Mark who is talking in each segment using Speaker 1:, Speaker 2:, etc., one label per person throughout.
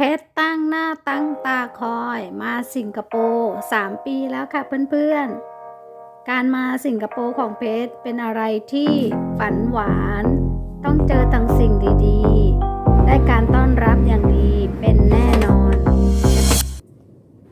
Speaker 1: เพชรตั้งหน้าตั้งตาคอยมาสิงคโปร์สามปีแล้วค่ะเพื่อนๆ การมาสิงคโปร์ของเพชรเป็นอะไรที่ฝันหวาน ต้องเจอทั้งสิ่งดีๆ ได้การต้อนรับอย่างดีเป็นแน่นอน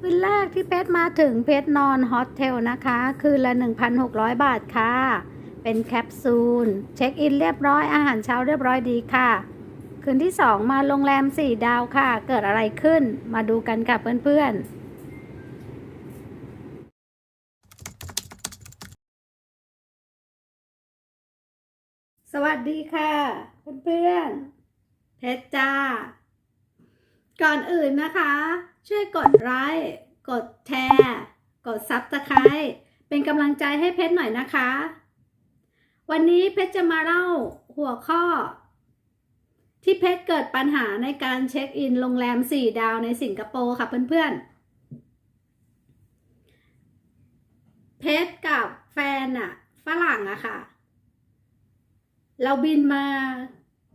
Speaker 1: คืนแรกที่เพชรมาถึงเพชรนอนโฮสเทลนะคะ คืนละ 1,600 บาทค่ะ เป็นแคปซูล เช็คอินเรียบร้อยอาหารเช้าเรียบร้อยดีค่ะ คืนที่สองมาโรงแรมสี่ดาวค่ะ เกิดอะไรขึ้น มาดูกันกับเพื่อนๆสวัสดีค่ะ เพื่อนๆเพชรจ้า ก่อนอื่นนะคะ ช่วยกดไลค์กดแชร์กดซับสไครต์เป็นกำลังใจให้เพชรหน่อยนะคะ วันนี้เพชรจะมาเล่าหัวข้อ ที่เพชรเกิดปัญหาในการเช็คอินโรงแรม 4 ดาวในสิงคโปร์ค่ะเพื่อนๆ เพชรกับแฟนอะฝรั่งอะค่ะ เราบินมา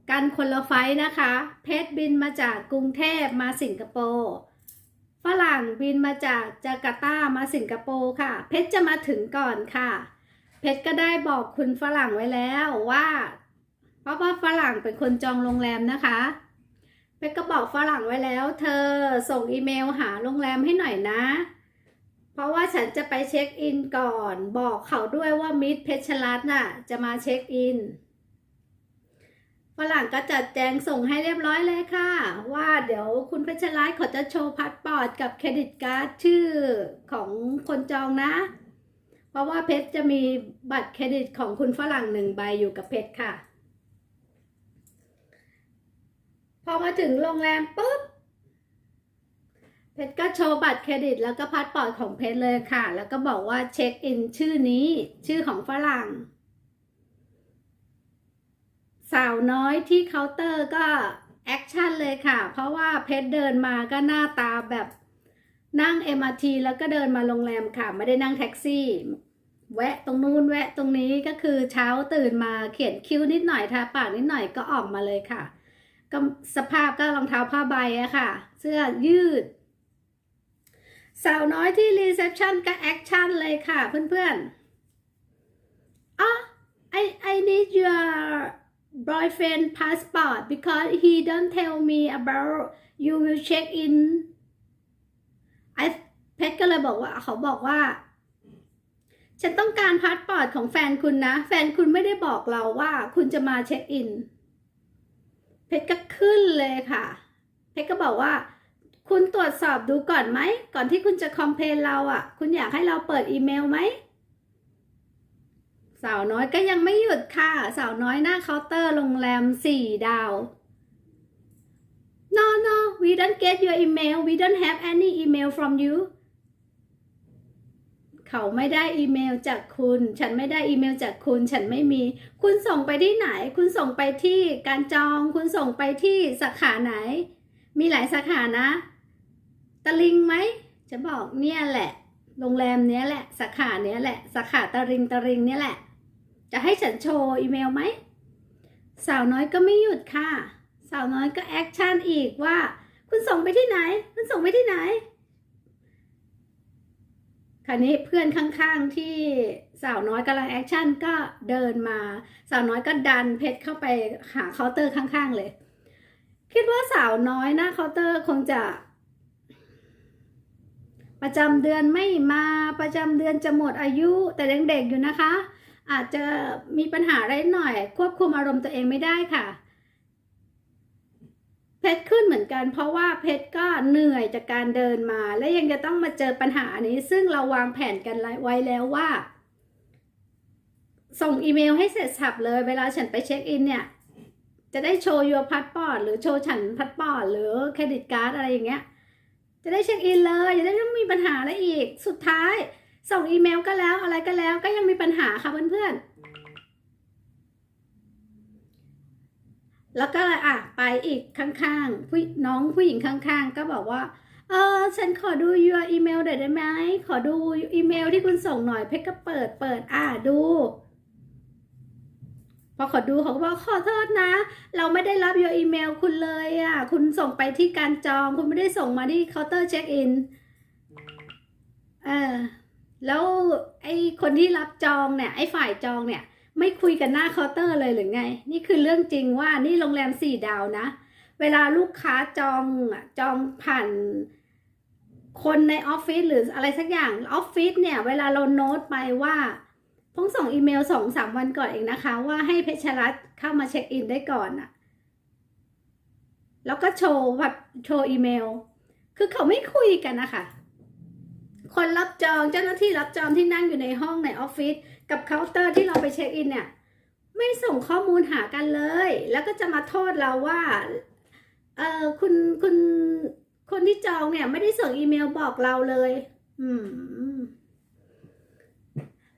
Speaker 1: กันคนละไฟล์นะคะ เพชรบินมาจากกรุงเทพมาสิงคโปร์ฝรั่งบินมาจากจาการ์ตามาสิงคโปร์ค่ะ เพชรจะมาถึงก่อนค่ะ เพชรก็ได้บอกคุณฝรั่งไว้แล้วว่า เพราะว่าฝรั่งเป็นคนจองโรงแรมนะคะเพชรก็บอกฝรั่งไว้แล้ว เธอส่งอีเมลหาโรงแรมให้หน่อยนะ เพราะว่าฉันจะไปเช็คอินก่อน บอกเขาด้วยว่ามิตรเพชรรัตน่ะจะมาเช็คอินฝรั่งก็จัดแจงส่งให้เรียบร้อยเลยค่ะ ว่าเดี๋ยวคุณเพชรรัตเขาจะโชว์พาสปอร์ตกับเครดิตการ์ดชื่อของคนจองนะ เพราะว่าเพชรจะมีบัตรเครดิตของคุณฝรั่งหนึ่งใบอยู่กับเพชรค่ะ พอมาถึงโรงแรมปุ๊บเพชรก็โชว์บัตรเครดิต แล้วก็พาสปอร์ตของเพชรเลยค่ะ แล้วก็บอกว่าเช็คอินชื่อนี้ชื่อของฝรั่ง สาวน้อยที่เคาน์เตอร์ก็แอคชั่นเลยค่ะ เพราะว่าเพชรเดินมาก็หน้าตาแบบนั่ง MRT แล้วก็เดินมาโรงแรมค่ะ ไม่ได้นั่งแท็กซี่ แวะตรงนู้นแวะตรงนี้ก็คือเช้าตื่นมาเขียนคิ้วนิดหน่อยทาปากนิดหน่อยก็ออกมาเลยค่ะ ก็สภาพก็รองเท้าผ้าใบอะค่ะ เสื้อยืด สาวน้อยที่รีเซพชันก็แอคชั่นเลยค่ะเพื่อนๆอ๋อ I I need your boyfriend passport because he don't tell me about you will check in I เพชรก็เลยบอกว่าเขาบอกว่า ฉันต้องการพาสปอร์ตของแฟนคุณนะ แฟนคุณไม่ได้บอกเราว่าคุณจะมาเช็คอิน เพชรก็ขึ้นเลยค่ะ เพชรก็บอกว่า คุณตรวจสอบดูก่อนไหม ก่อนที่คุณจะคอมเพลนเราอะ่ะ คุณอยากให้เราเปิดอีเมลไหมสาวน้อยก็ยังไม่หยุดค่ะ สาวน้อยหน้าเคาน์เตอร์โรงแรมสี่ดาว no no we don't get your email we don't have any email from you เขาไม่ได้อีเมลจากคุณ ฉันไม่ได้อีเมลจากคุณ ฉันไม่มี คุณส่งไปที่ไหน คุณส่งไปที่การจอง คุณส่งไปที่สาขาไหน มีหลายสาขานะ ตะลิงไหม จะบอกเนี่ยแหละ โรงแรมเนี้ยแหละ สาขาเนี้ยแหละ สาขาตะริงตะริงเนี่ยแหละ จะให้ฉันโชว์อีเมลไหม สาวน้อยก็ไม่หยุดค่ะ สาวน้อยก็แอคชั่นอีกว่า คุณส่งไปที่ไหน คุณส่งไปที่ไหน คราวนี้เพื่อนข้างๆที่สาวน้อยกำลังแอคชั่นก็เดินมา สาวน้อยก็ดันเพชรเข้าไปหาเคาน์เตอร์ข้างๆเลย คิดว่าสาวน้อยหน้าเคาน์เตอร์คงจะ ประจำเดือนไม่มาประจำเดือนจะหมดอายุแต่ยังเด็กอยู่นะคะ อาจจะมีปัญหาอะไรหน่อย ควบคุมอารมณ์ตัวเองไม่ได้ค่ะ เพชรขึ้นเหมือนกัน เพราะว่าเพชรก็เหนื่อยจากการเดินมา และยังจะต้องมาเจอปัญหานี้ ซึ่งเราวางแผนกันไว้แล้วว่า ส่งอีเมลให้เสร็จสับเลย เวลาฉันไปเช็คอินเนี่ย จะได้โชว์ยูพาสปอร์ตหรือโชว์ฉันพาสปอร์ตหรือเครดิตการ์ดอะไรอย่างเงี้ย จะได้เช็คอินเลยจะได้ไม่ต้องมีปัญหาอะไรอีก สุดท้าย ส่งอีเมลก็แล้วอะไรก็แล้ว ก็ยังมีปัญหาค่ะเพื่อนๆ แล้วก็เลยอะไปอีกข้างๆผู้น้องผู้หญิงข้างๆ ก็บอกว่า เออฉันขอดู your อีเมลหน่อยได้ไหมขอดูอีเมลที่คุณส่งหน่อยเพชรก็เปิดเปิดอะดู พอขาดูเขาก็บอกขอโทษนะ เราไม่ได้รับ your อีเมลคุณเลยอะ คุณส่งไปที่การจอง คุณไม่ได้ส่งมาที่เคาน์เตอร์เช็คอินเออแล้วไอ้คนที่รับจองเนี่ยไอ้ฝ่ายจองเนี่ย ไม่คุยกันหน้าเคาน์เตอร์เลยหรือไง นี่คือเรื่องจริงว่านี่โรงแรมสี่ดาวนะ เวลาลูกค้าจองอะจองผ่านคนในออฟฟิศหรืออะไรสักอย่างออฟฟิศเนี่ย เวลาเราโน้ตไปว่าเพิ่งส่งอีเมลสองสามวันก่อนเองนะคะ ว่าให้เพชรรัตเข้ามาเช็คอินได้ก่อนอะแล้วก็โชว์แบบโชว์อีเมล คือเขาไม่คุยกันนะคะคนรับจองเจ้าหน้าที่รับจองที่นั่งอยู่ในห้องในออฟฟิศ กับเคาน์เตอร์ที่เราไปเช็คอินเนี่ย ไม่ส่งข้อมูลหากันเลย แล้วก็จะมาโทษเราว่า เออคุณคุณคนที่จองเนี่ย ไม่ได้ส่งอีเมลบอกเราเลย อืม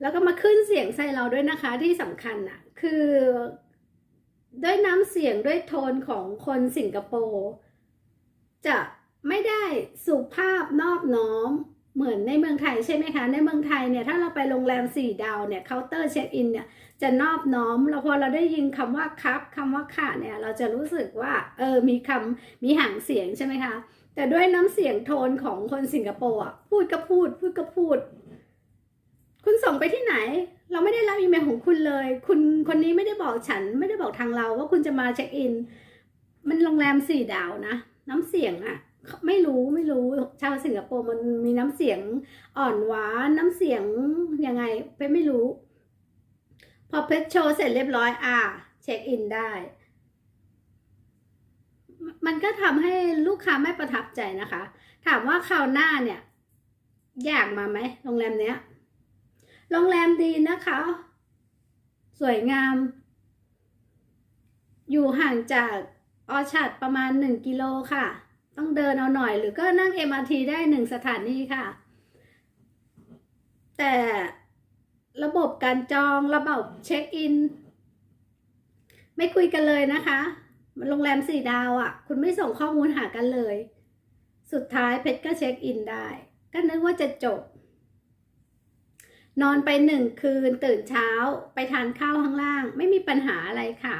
Speaker 1: แล้วก็มาขึ้นเสียงใส่เราด้วยนะคะที่สำคัญอะคือด้วยน้ำเสียงด้วยโทนของคนสิงคโปร์จะไม่ได้สุภาพนอบน้อม เหมือนในเมืองไทยใช่ไหมคะ ในเมืองไทยเนี่ยถ้าเราไปโรงแรมสี่ดาวเนี่ยเคาน์เตอร์เช็คอินเนี่ยจะนอบน้อมแล้วพอเราได้ยินคำว่าครับคำว่าค่ะเนี่ยเราจะรู้สึกว่าเออมีคำมีหางเสียงใช่ไหมคะ แต่ด้วยน้ำเสียงโทนของคนสิงคโปร์อะพูดก็พูด พูดก็พูด คุณส่งไปที่ไหน เราไม่ได้รับอีเมลของคุณเลย คุณคนนี้ไม่ได้บอกฉัน ไม่ได้บอกทางเราว่าคุณจะมาเช็คอิน มันโรงแรมสี่ดาวนะ น้ำเสียงอะ ไม่รู้ไม่รู้ชาวสิงคโปร์มันมีน้ำเสียงอ่อนหวานน้ำเสียงยังไงเป็นไม่รู้ พอเพชรโชว์เสร็จเรียบร้อยอ่า เช็คอินได้ มันก็ทำให้ลูกค้าไม่ประทับใจนะคะ ถามว่าคราวหน้าเนี่ย อยากมาไหมโรงแรมเนี้ยโรงแรมดีนะคะ สวยงาม อยู่ห่างจากออชัดประมาณหนึ่งกิโลค่ะ ต้องเดินเอาหน่อยหรือก็นั่ง MRT ได้หนึ่งสถานีค่ะ แต่ระบบการจองระบบเช็คอิน ไม่คุยกันเลยนะคะโรงแรมสี่ดาวอะ่ะ คุณไม่ส่งข้อมูลหากันเลย สุดท้ายเพชรก็เช็คอินได้ ก็นึกว่าจะจบ นอนไปหนึ่งคืนตื่นเช้าไปทานข้าวข้างล่าง ไม่มีปัญหาอะไรค่ะ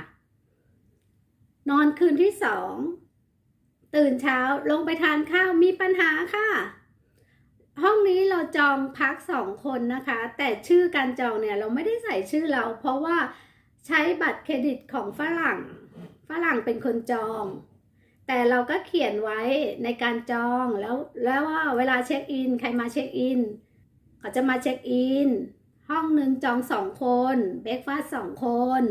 Speaker 1: นอนคืนที่สอง ตื่นเช้าลงไปทานข้าวมีปัญหาค่ะ ห้องนี้เราจองพักสองคนนะคะ แต่ชื่อการจองเนี่ยเราไม่ได้ใส่ชื่อเรา เพราะว่าใช้บัตรเครดิตของฝรั่ง ฝรั่งเป็นคนจอง แต่เราก็เขียนไว้ในการจองแล้วแล้วว่าเวลาเช็คอิน ใครมาเช็คอินเขาจะมาเช็คอิน ห้องหนึ่งจองสองคนเบรกฟาสสองคน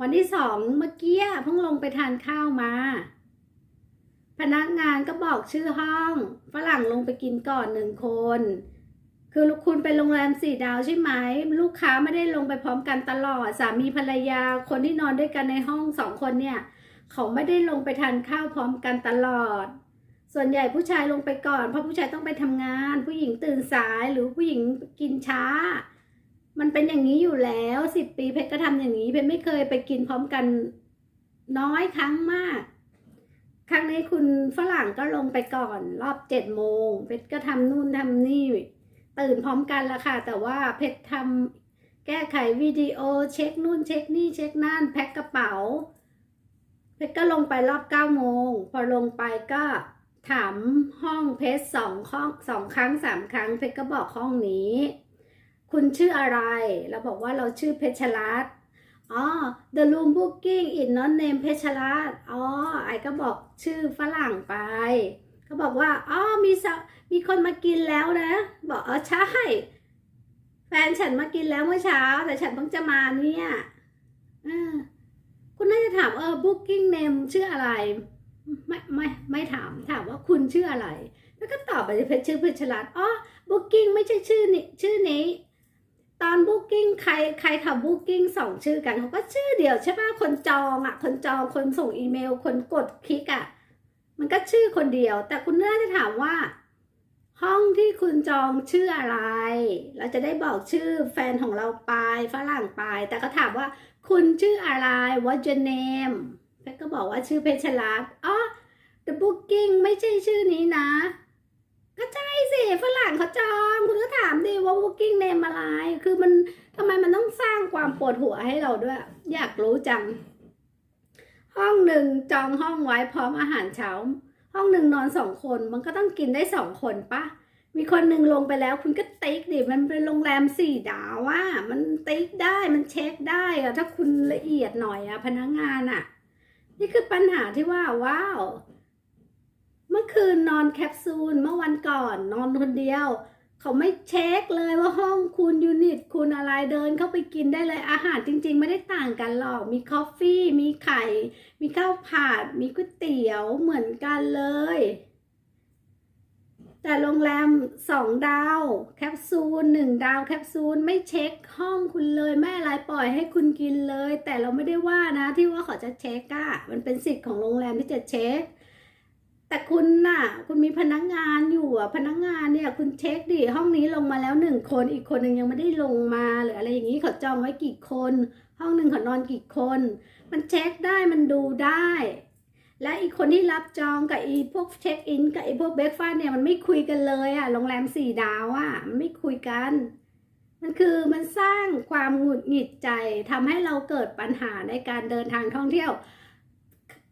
Speaker 1: วันที่สองเมื่อกี้เพิ่งลงไปทานข้าวมา พนักงานก็บอกชื่อห้อง ฝรั่งลงไปกินก่อนหนึ่งคน คือคุณเป็นโรงแรมสี่ดาวใช่ไหม ลูกค้าไม่ได้ลงไปพร้อมกันตลอด สามีภรรยาคนที่นอนด้วยกันในห้องสองคนเนี่ย เขาไม่ได้ลงไปทานข้าวพร้อมกันตลอด ส่วนใหญ่ผู้ชายลงไปก่อน เพราะผู้ชายต้องไปทำงาน ผู้หญิงตื่นสายหรือผู้หญิงกินช้า มันเป็นอย่างนี้อยู่แล้วสิบปีเพชรก็ทำอย่างนี้เพชรไม่เคยไปกินพร้อมกันน้อยครั้งมาก ครั้งนี้คุณฝรั่งก็ลงไปก่อนรอบเจ็ดโมง เพชรก็ทำนู่นทำนี่ ตื่นพร้อมกันละค่ะ แต่ว่าเพชรทำแก้ไขวิดีโอเช็คนู่นเช็คนี่เช็คนั่นแพ็คกระเป๋า เพชรก็ลงไปรอบเก้าโมง พอลงไปก็ถามห้องเพชรสองห้องสองครั้งสามครั้ง เพชรก็บอกห้องนี้ คุณชื่ออะไร เราบอกว่าเราชื่อเพชรรัตน์ อ๋อ the room booking is not name เพชรรัตอ๋อ ไอ้ก็บอกชื่อฝรั่งไป เขาบอกว่า อ๋อ มีสมีคนมากินแล้วนะ บอกอ๋อใช่ แฟนฉันมากินแล้วเมื่อเช้า แต่ฉันเพิ่งจะมาเนี่ยอ่าคุณน่าจะถามเออ booking name ชื่ออะไร ไม่ไม่ไม่ถาม ถามว่าคุณชื่ออะไร แล้วก็ตอบไปเพชรชื่อเพชรรัตอ๋อ booking ไม่ใช่ชื่อนี้ชื่อนี้ ตอน booking ใครใครทำ booking สองชื่อกันเขาก็ชื่อเดียวใช่ป่ะคนจองอะ คนจองคนส่งอีเมล คนกดคลิกอะ มันก็ชื่อคนเดียว แต่คุณน่าจะถามว่า ห้องที่คุณจองชื่ออะไร เราจะได้บอกชื่อแฟนของเราไปฝรั่งไป แต่ก็ถามว่า คุณชื่ออะไร what your name เพชรก็บอกว่าชื่อเพชรรัตน์อ๋อ the booking ไม่ใช่ชื่อนี้นะ ก็ใช่สิฝรั่งเขาจองคุณก็ถามดิว่า working name อะไร คือมันทำไมมันต้องสร้างความปวดหัวให้เราด้วย อยากรู้จัง ห้องหนึ่งจองห้องไว้พร้อมอาหารเช้า ห้องหนึ่งนอนสองคน มันก็ต้องกินได้สองคนปะมีคนหนึ่งลงไปแล้วคุณก็ติ๊กดิมันเป็นโรงแรมสี่ดาวว่ามันติ๊กได้มันเช็คได้อะถ้าคุณละเอียดหน่อยอะพนักงานอะนี่คือปัญหาที่ว่าว้าว เมื่อคืนนอนแคปซูลเมื่อวันก่อนนอนคนเดียว เขาไม่เช็คเลยว่าห้องคุณยูนิตคุณอะไรเดินเข้าไปกินได้เลยอาหารจริง ๆ ไม่ได้ต่างกันหรอก มีคอฟฟี่ มีไข่ มีข้าวผัดมีก๋วยเตี๋ยวเหมือนกันเลย แต่โรงแรมสองดาวแคปซูลหนึ่งดาวแคปซูลไม่เช็คห้องคุณเลยแม่อะไรปล่อยให้คุณกินเลย แต่เราไม่ได้ว่านะที่ว่าเขาจะเช็คอะมันเป็นสิทธิ์ของโรงแรมที่จะเช็ค แต่คุณน่ะ คุณมีพนักงานอยู่อะพนักงานเนี่ย คุณเช็คดิห้องนี้ลงมาแล้วหนึ่งคนอีกคนหนึ่งยังไม่ได้ลงมาหรืออะไรอย่างนี้เขาจองไว้กี่คน ห้องหนึ่งเขานอนกี่คน มันเช็คได้มันดูได้ และอีกคนที่รับจองกับอีพวกเช็คอินกับอีพวกเบรกฟาสเนี่ยมันไม่คุยกันเลยอะโรงแรมสี่ดาวอะมันไม่คุยกัน มันคือมันสร้างความหงุดหงิดใจทำให้เราเกิดปัญหาในการเดินทางท่องเที่ยว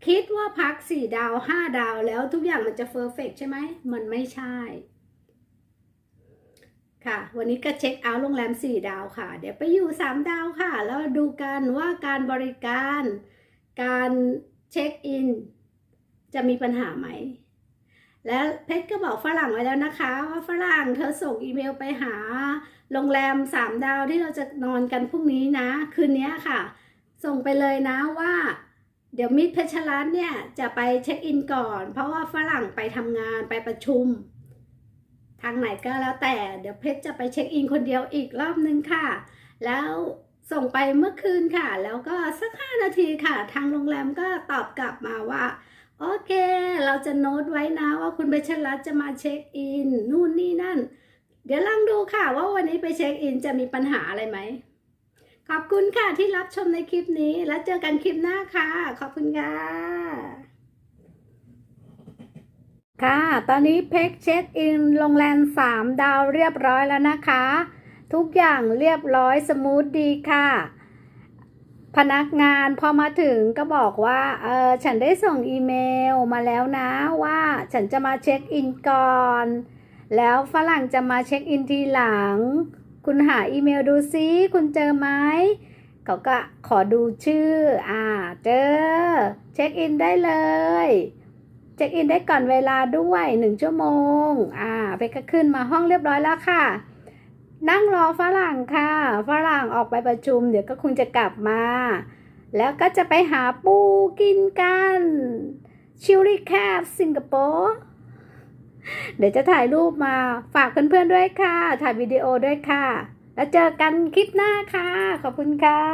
Speaker 1: คิดว่าพักสี่ดาวห้าดาวแล้วทุกอย่างมันจะเฟอร์เฟกใช่ไหม มันไม่ใช่ ค่ะ วันนี้ก็เช็คเอาท์โรงแรมสี่ดาวค่ะ เดี๋ยวไปอยู่สามดาวค่ะ แล้วดูกันว่าการบริการ การเช็คอิน จะมีปัญหาไหม แล้วเพชรก็บอกฝรั่งไว้แล้วนะคะ ว่าฝรั่งเธอส่งอีเมลไปหา โรงแรมสามดาวที่เราจะนอนกันพรุ่งนี้นะ คืนนี้ค่ะ ส่งไปเลยนะว่า เดี๋ยวมิตรเพชรรัตน์เนี่ยจะไปเช็คอินก่อน เพราะว่าฝรั่งไปทำงานไปประชุม ทางไหนก็แล้วแต่ เดี๋ยวเพชรจะไปเช็คอินคนเดียวอีกรอบนึงค่ะ แล้วส่งไปเมื่อคืนค่ะ แล้วก็สักห้านาทีค่ะ ทางโรงแรมก็ตอบกลับมาว่า โอเค เราจะโน้ตไว้นะว่าคุณเพชรรัตน์จะมาเช็คอินนู่นนี่นั่น เดี๋ยวลองดูค่ะว่าวันนี้ไปเช็คอินจะมีปัญหาอะไรไหม ขอบคุณค่ะที่รับชมในคลิปนี้ แล้วเจอกันคลิปหน้าค่ะ ขอบคุณค่ะ ค่ะ ตอนนี้เพ็กเช็คอินโรงแรมสามดาวเรียบร้อยแล้วนะคะ ทุกอย่างเรียบร้อยสมูทดีค่ะ พนักงานพอมาถึงก็บอกว่าเออฉันได้ส่งอีเมลมาแล้วนะว่าฉันจะมาเช็คอินก่อน แล้วฝรั่งจะมาเช็คอินทีหลัง คุณหาอีเมลดูซิคุณเจอไหมเขาก็ขอดูชื่อ อ่า เจอ เช็คอินได้เลย เช็คอินได้ก่อนเวลาด้วยหนึ่งชั่วโมง อ่าไปก็ขึ้นมาห้องเรียบร้อยแล้วค่ะ นั่งรอฝรั่งค่ะ ฝรั่งออกไปประชุม เดี๋ยวก็คงจะกลับมา แล้วก็จะไปหาปูกินกัน ชิลลี่แคบสิงคโปร์ เดี๋ยวจะถ่ายรูปมาฝากเพื่อนๆด้วยค่ะ ถ่ายวิดีโอด้วยค่ะ แล้วเจอกันคลิปหน้าค่ะ ขอบคุณค่ะ